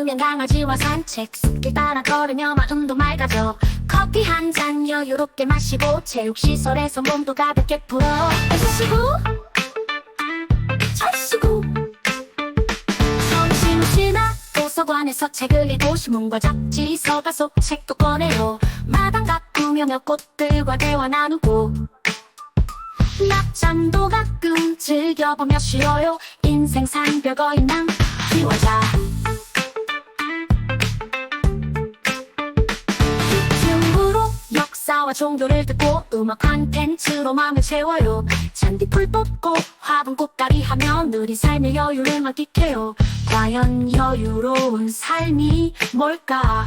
오면 강아지와 산책 숲길 따라 걸으며 마음도 맑아져. 커피 한 잔 여유롭게 마시고 체육시설에서 몸도 가볍게 풀어. 쉬고? 잘 쉬고? 점심시나 도서관에서 책을 읽고 신문과 잡지 서가 속 책도 꺼내요. 마당 가꾸며 몇 꽃들과 대화 나누고. 낮잠도 가끔 즐겨보며 쉬어요. 인생 산별거 있는 키워자 역사와 종교를 듣고 음악 콘텐츠로 마음을 채워요. 잔디풀 뽑고 화분 꽃갈이 하며 느린 삶의 여유를 만끽해요. 과연 여유로운 삶이 뭘까?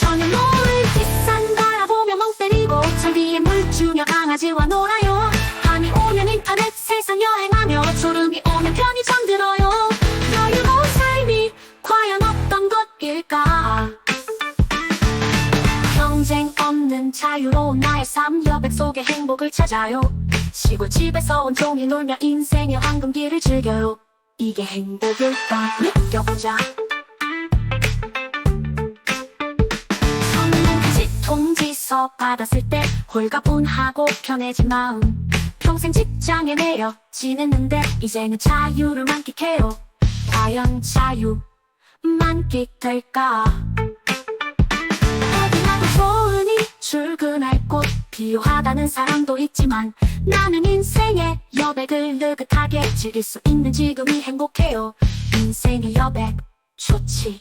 저녁 노을 뒷산 바라보며 멍 때리고 잔디에 물 주며 강아지와 놀아요 없는 자유로운 나의 삶 여백 속의 행복을 찾아요. 시골집에서 온종일 놀며 인생의 황금기를 즐겨요. 이게 행복일까? 느껴보자. 성능지 통지서 받았을 때 홀가분하고 편해진 마음. 평생 직장에 매여 지냈는데 이제는 자유를 만끽해요. 과연 자유 만끽될까 출근할 곳. 필요하다는 사람도 있지만 나는 인생의 여백을 느긋하게 즐길 수 있는 지금이 행복해요. 인생의 여백 좋지.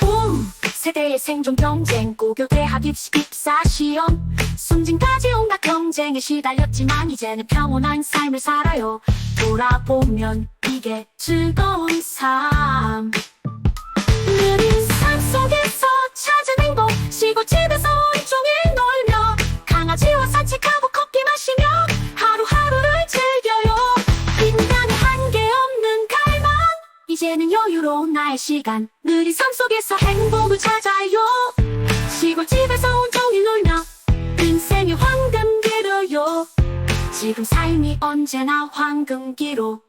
붐 세대의 생존 경쟁 고교 대학 입시 입사 시험. 승진까지 온갖 경쟁에 시달렸지만 이제는 평온한 삶을 살아요. 돌아보면 이게 즐거운 삶 여유로운 나의 시간 느린 삶 속에서 행복을 찾아요. 시골집에서 온종일 놀며 인생의 황금기로요. 지금 삶이 언제나 황금기로